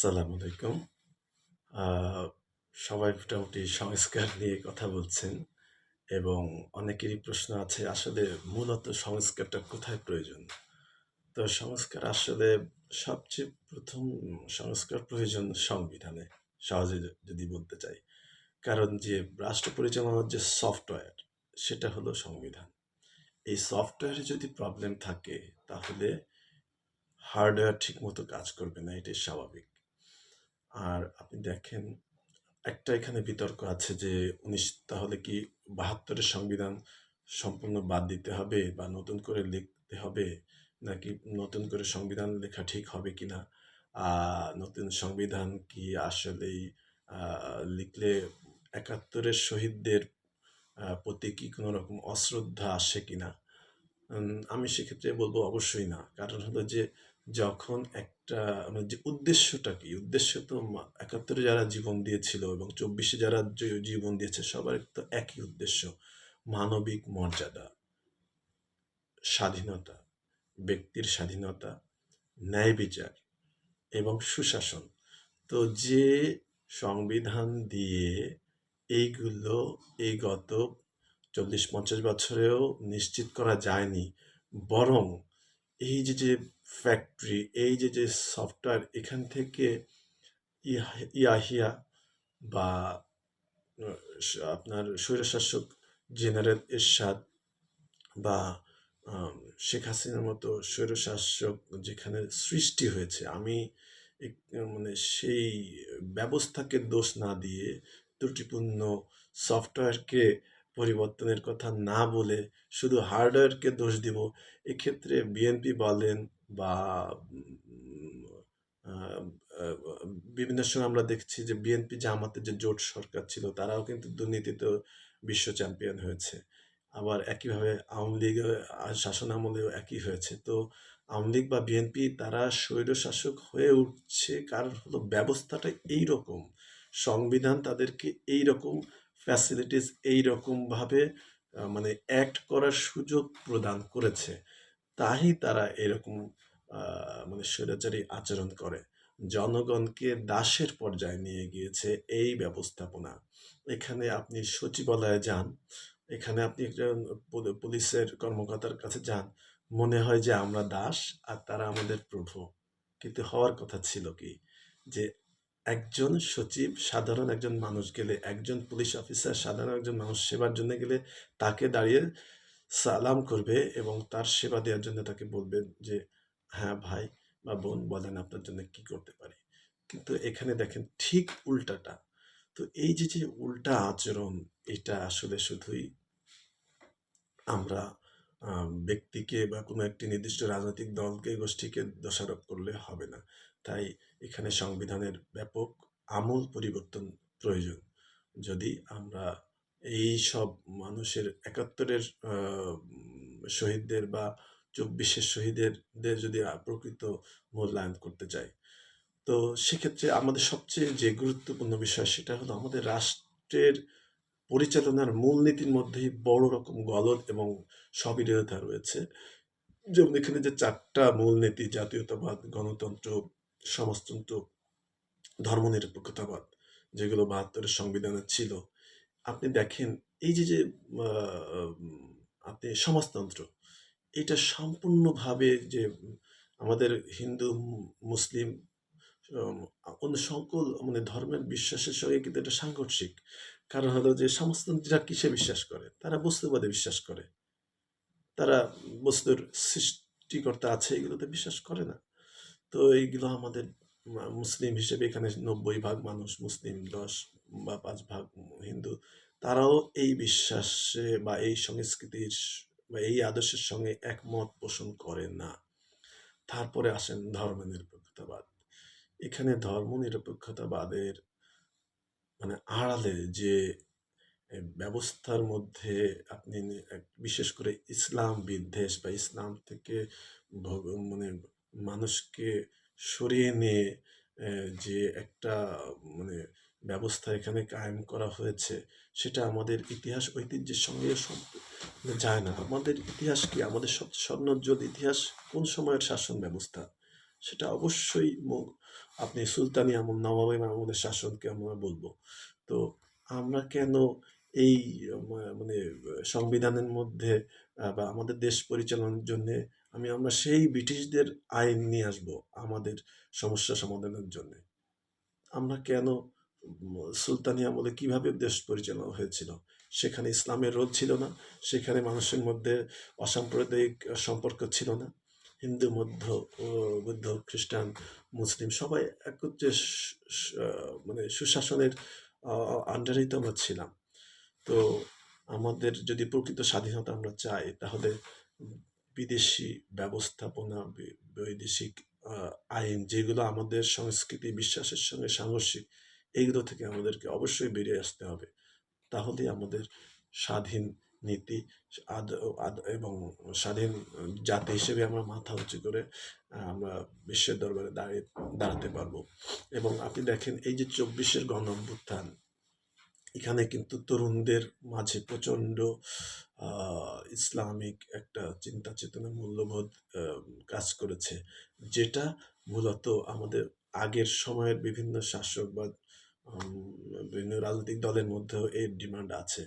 আসসালামু আলাইকুম। সবাই মোটামুটি সংস্কার নিয়ে কথা বলছেন এবং অনেকেরই প্রশ্ন আছে, আসলে মূলত সংস্কারটা কোথায় প্রয়োজন? তো সংস্কার আসলে সবচেয়ে প্রথম সংস্কার প্রয়োজন সংবিধানে। সহজে যদি বলতে চাই। কারণ যে রাষ্ট্র পরিচালনার যে সফটওয়্যার, সেটা হলো সংবিধান। এই সফটওয়্যারে যদি প্রবলেম থাকে, তাহলে হার্ডওয়্যার ঠিকমতো কাজ করবে না, এটাই স্বাভাবিক। আর আপনি দেখেন, একটা এখানে বিতর্ক আছে যে ১৯ তাহলে কি বাহাত্তরের সংবিধান সম্পূর্ণ বাদ দিতে হবে বা নতুন করে লিখতে হবে? নাকি নতুন করে সংবিধান লেখা ঠিক হবে কি না নতুন সংবিধান কি আসলেই লিখলে একাত্তরের শহীদদের প্রতি কি কোনো রকম অশ্রদ্ধা আসে কিনা? উম, আমি সেক্ষেত্রে বলব অবশ্যই না। কারণ হলো যে যখন একটা মানে যে উদ্দেশ্যটা কি? উদ্দেশ্য তো ৭১ যারা জীবন দিয়েছিল এবং চব্বিশে যারা জীবন দিয়েছে সবার তো একই উদ্দেশ্য। মানবিক মর্যাদা। স্বাধীনতা, ব্যক্তির স্বাধীনতা, ন্যায় বিচার এবং সুশাসন। তো যে সংবিধান দিয়ে এইগুলো এই গত ৪০-৫০ বছরেও নিশ্চিত করা যায়নি। বরং এই যে, যে ফ্যাক্টরি, এই যে, যে সফটওয়্যার এখান থেকে ইয়া ইয়াহিয়া বা আপনার স্বৈরশাসক জেনারেল এরশাদ বা শেখ হাসিনার মতো স্বৈরশাসক যেখানে সৃষ্টি হয়েছে, আমি মানে সেই ব্যবস্থাকে দোষ না দিয়ে ত্রুটিপূর্ণ সফটওয়্যারকে পরিবর্তনের কথা না বলে শুধু হার্ডওয়্যারকে দোষ দিব। এক্ষেত্রে বিএনপি বলেন বা বিভিন্ন সময় আমরা দেখছি যে বিএনপি জামাতের যে জোট সরকার ছিল, তারাও কিন্তু দুর্নীতিতে বিশ্ব চ্যাম্পিয়ন হয়েছে। আবার একইভাবে আওয়ামী লীগের আ শাসনামলেও একই হয়েছে। তো আওয়ামী লীগ বা বিএনপি, তারা স্বৈরশাসক হয়ে উঠছে, কারণ হলো ব্যবস্থাটা এইরকম। সংবিধান তাদেরকে এইরকম ফ্যাসিলিটিস এইরকমভাবে মানে অ্যাক্ট করার সুযোগ প্রদান করেছে। তাই তারা এরকম মানে স্বৈরাচারী আচরণ করে। জনগণকে দাসের পর্যায়ে নিয়ে গিয়েছে এই ব্যবস্থাপনা। এখানে আপনি সচিবালয়ে যান, এখানে আপনি একজন পুলিশের কর্মকর্তার কাছে যান। মনে হয় যে আমরা দাস আর তারা আমাদের প্রভু। কিন্তু হওয়ার কথা ছিল কি? যে একজন সচিব সাধারণ একজন মানুষ গেলে, একজন পুলিশ অফিসার সাধারণ একজন মানুষ সেবার জন্য গেলে তাকে দাঁড়িয়ে সালাম করবে এবং তার সেবা দেওয়ার জন্য তাকে বলবেন যে, "হ্যাঁ ভাই বা বোন বলেন আপনার জন্য কি করতে পারি?" কিন্তু এখানে দেখেন ঠিক উল্টাটা। তো এই যে, যে উল্টা আচরণ এটা আসলে শুধুই আমরা ব্যক্তিকে বা কোনো একটি নির্দিষ্ট রাজনৈতিক দলকে, গোষ্ঠীকে দোষারোপ করলে হবে না। তাই এখানে সংবিধানের ব্যাপক আমূল পরিবর্তন প্রয়োজন। যদি আমরা এই সব মানুষের একাত্তরের শহীদদের বা ২৪ এর শহীদের দের যদি প্রকৃত মূল্যায়ন করতে চাই। তো সেক্ষেত্রে আমাদের সবচেয়ে যে গুরুত্বপূর্ণ বিষয় সেটা হলো আমাদের রাষ্ট্রের পরিচালনার মূলনীতির মধ্যেই বড় রকম গলদ এবং স্ববিরোধিতা রয়েছে। যেমন এখানে যে চারটা মূলনীতি জাতীয়তাবাদ, গণতন্ত্র, সমাজতন্ত্র, ধর্মনিরপেক্ষতাবাদ যেগুলো ৭২ এর সংবিধানে ছিল। আপনি দেখেন এই যে, যে আপনি সমাজতন্ত্র এটা সম্পূর্ণভাবে যে আমাদের হিন্দু, মুসলিম অন্য সকল মানে ধর্মের বিশ্বাসের সঙ্গে কিন্তু এটা সাংঘর্ষিক। কারণ হলো যে সমাজতন্ত্রীরা কিসে বিশ্বাস করে? তারা বস্তুবাদে বিশ্বাস করে। তারা বস্তুর সৃষ্টিকর্তা আছে এগুলোতে বিশ্বাস করে না। তো এইগুলো আমাদের মুসলিম হিসেবে এখানে ৯০ ভাগ মানুষ মুসলিম, ১০ বা পাঁচ ভাগ হিন্দু। তারাও এই বিশ্বাসে বা এই সংস্কৃতির বা এই আদর্শের সঙ্গে একমত পোষণ করে না। তারপরে আসেন ধর্মনিরপেক্ষতাবাদ। এখানে ধর্মনিরপেক্ষতাবাদের মানে আড়ালে যে ব্যবস্থার মধ্যে আপনি বিশেষ করে ইসলাম বিদ্বেষ বা ইসলাম থেকে মানে মানুষকে সরিয়ে নিয়ে যে একটা মানে ব্যবস্থা এখানে কায়েম করা হয়েছে, সেটা আমাদের ইতিহাস ঐতিহ্যের সঙ্গে যায় না। আমাদের ইতিহাস কি? আমাদের সবচেয়ে স্বর্ণোজ্জ্বল ইতিহাস কোন সময়ের শাসন ব্যবস্থা? সেটা অবশ্যই আপনি সুলতানি আমল, নবাবী আমলের শাসনকে আমরা বলব তো আমরা কেন এই মানে সংবিধানের মধ্যে বা আমাদের দেশ পরিচালনার জন্য আমি, আমরা সেই ব্রিটিশদের আইন নিয়ে আসব আমাদের সমস্যা সমাধানের জন্য। আমরা কেন সুলতানি আমলে কীভাবে দেশ পরিচালনা হয়েছিল? সেখানে ইসলামের রোধ ছিল না, সেখানে মানুষের মধ্যে অসাম্প্রদায়িক সম্পর্ক ছিল না। হিন্দু, মধ্য বৌদ্ধ, খ্রিস্টান, মুসলিম সবাই একত্রে মানে সুশাসনের আন্ডারেই তো আমরা ছিলাম। তো আমাদের যদি প্রকৃত স্বাধীনতা আমরা চাই, তাহলে বিদেশি ব্যবস্থাপনা বৈদেশিক আইন যেগুলো আমাদের সংস্কৃতি, বিশ্বাসের সঙ্গে সাংঘর্ষিক এইগুলো থেকে আমাদেরকে অবশ্যই বেরিয়ে আসতে হবে। তাহলে আমাদের স্বাধীন নীতি এবং স্বাধীন জাতি হিসেবে আমরা মাথা উঁচু করে আমরা বিশ্বের দরবারে দাঁড়িয়ে, দাঁড়াতে পারব। এবং আপনি দেখেন, এই যে চব্বিশের গণ অভ্যুত্থান এখানে কিন্তু তরুণদের মাঝে প্রচণ্ড ইসলামিক একটা চিন্তা চেতনা মূল্যবোধ কাজ করেছে। যেটা মূলত আমাদের আগের সময়ের বিভিন্ন শাসক বা বিভিন্ন রাজনৈতিক দলের মধ্যেও এর ডিমান্ড আছে।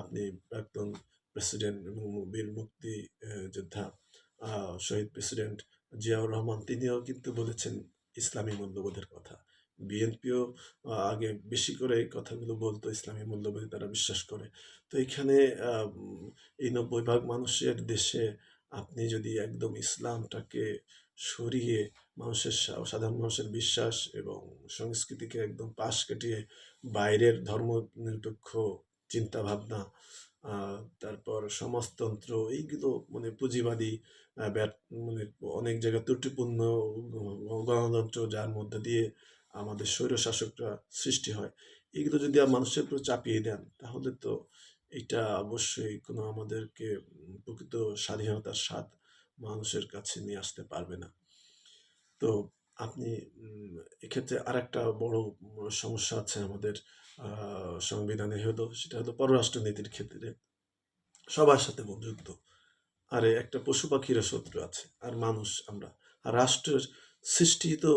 আপনি প্রাক্তন প্রেসিডেন্ট এবং বীর মুক্তি যোদ্ধা শহীদ প্রেসিডেন্ট জিয়াউর রহমান, তিনিও কিন্তু বলেছেন ইসলামী মূল্যবোধের কথা। বিএনপিও আগে বেশি করে এই কথাগুলো বলতো, ইসলামী মূল্যবোধে তারা বিশ্বাস করে। তো এখানে এই নব্বই ভাগ মানুষের দেশে আপনি যদি একদম ইসলামটাকে সরিয়ে মানুষের সাধারণ মানুষের বিশ্বাস এবং সংস্কৃতিকে একদম পাশ কাটিয়ে বাইরের ধর্ম নিরপেক্ষ চিন্তা ভাবনা তারপর সমাজতন্ত্র, এইগুলো মানে পুঁজিবাদী মানে অনেক জায়গায় ত্রুটিপূর্ণ, গণতন্ত্র যার মধ্যে দিয়ে আমাদের স্বৈরশাসকরা সৃষ্টি হয়। এগুলো যদি আর মানুষের উপর চাপিয়ে দেন, তাহলে তো এটা অবশ্যই কোনো আমাদেরকে প্রকৃত স্বাধীনতার স্বাদ মানুষের কাছে নিয়ে আসতে পারবে না। তো আপনি এক্ষেত্রে আরেকটা বড় সমস্যা আছে আমাদের সংবিধানে হলো, সেটা হলো পররাষ্ট্রনীতির ক্ষেত্রে সবার সাথে বন্ধুত্ব। আরে একটা পশু পাখিরও শত্রু আছে, আর মানুষ আমরা। আর রাষ্ট্রের সৃষ্টি তো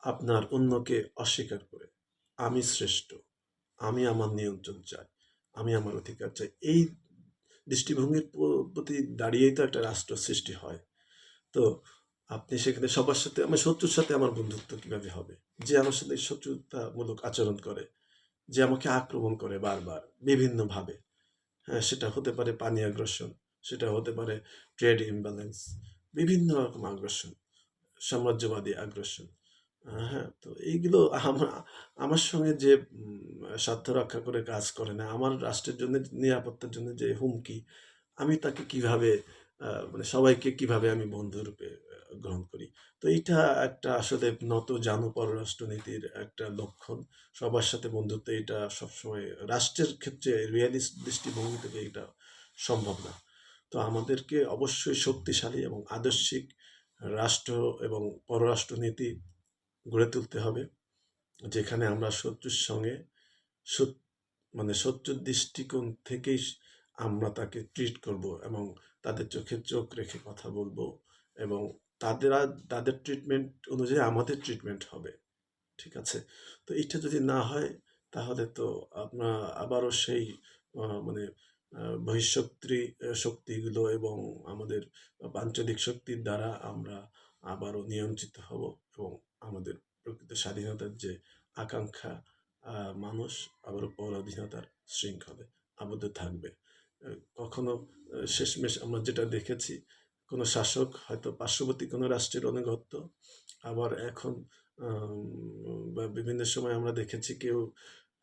আপনার অন্যকে অস্বীকার করে। আমি শ্রেষ্ঠ। আমি আমার নিয়ন্ত্রণ চাই। আমি আমার অধিকার চাই। এই দৃষ্টিভঙ্গির প্রতি দাঁড়িয়েই তো একটা রাষ্ট্র সৃষ্টি হয়। তো আপনি সেখানে সবার সাথে, আমার শত্রুর সাথে আমার বন্ধুত্ব কীভাবে হবে? যে আমার সাথে শত্রুতামূলক আচরণ করে, যে আমাকে আক্রমণ করে বারবার, বিভিন্নভাবে হ্যাঁ সেটা হতে পারে পানি আগ্রাসন, সেটা হতে পারে ট্রেড ইমব্যালেন্স, বিভিন্ন রকম আগ্রাসন, সাম্রাজ্যবাদী আগ্রাসন। হ্যাঁ তো এইগুলো আমার আমার সঙ্গে যে স্বার্থ রক্ষা করে কাজ করে না, আমার রাষ্ট্রের জন্য নিরাপত্তার জন্য যে হুমকি, আমি তাকে কীভাবে মানে সবাইকে কীভাবে আমি বন্ধুরূপে গ্রহণ করি? তো এইটা একটা আসলে নত জানু পররাষ্ট্রনীতির একটা লক্ষণ। সবার সাথে বন্ধুত্ব এটা সবসময়, রাষ্ট্রের ক্ষেত্রে রিয়ালিস্ট দৃষ্টিভঙ্গি থেকে এটা সম্ভব না। তো আমাদেরকে অবশ্যই শক্তিশালী এবং আদর্শিক রাষ্ট্র এবং পররাষ্ট্রনীতি গড়ে তুলতে হবে। যেখানে আমরা শত্রুর সঙ্গে মানে শত্রুর দৃষ্টিকোণ থেকেই আমরা তাকে ট্রিট করব এবং তাদের চোখে চোখ রেখে কথা বলব এবং তাদের তাদের ট্রিটমেন্ট অনুযায়ী আমাদের ট্রিটমেন্ট হবে। ঠিক আছে? তো এটা যদি না হয়, তাহলে তো আপনার আবারও সেই মানে বহিঃশক্তি শক্তিগুলো এবং আমাদের আঞ্চলিক শক্তির দ্বারা আমরা আবারও নিয়ন্ত্রিত হব এবং আমাদের প্রকৃত স্বাধীনতার যে আকাঙ্ক্ষা মানুষ আবারও পরাধীনতার শৃঙ্খলে আবদ্ধ থাকবে। কখনো শেষমেশ আমরা যেটা দেখেছি, কোনো শাসক হয়তো পার্শ্ববর্তী কোনো রাষ্ট্রের অনুগত্য আবার এখন বা বিভিন্ন সময় আমরা দেখেছি কেউ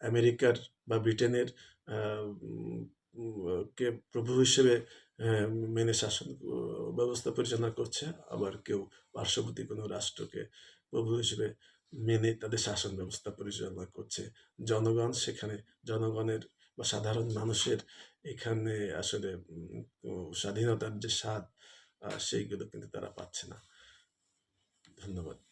আমেরিকার বা ব্রিটেনের কে প্রভু হিসেবে মেনে শাসন, ব্যবস্থা পরিচালনা করছে, আবার কেউ পার্শ্ববর্তী কোনো রাষ্ট্রকে প্রভু হিসেবে মেনে তাদের শাসন ব্যবস্থা পরিচালনা করছে। জনগণ সেখানে, জনগণের বা সাধারণ মানুষের এখানে আসলে স্বাধীনতার যে স্বাদ সেইগুলো কিন্তু তারা পাচ্ছে না। ধন্যবাদ।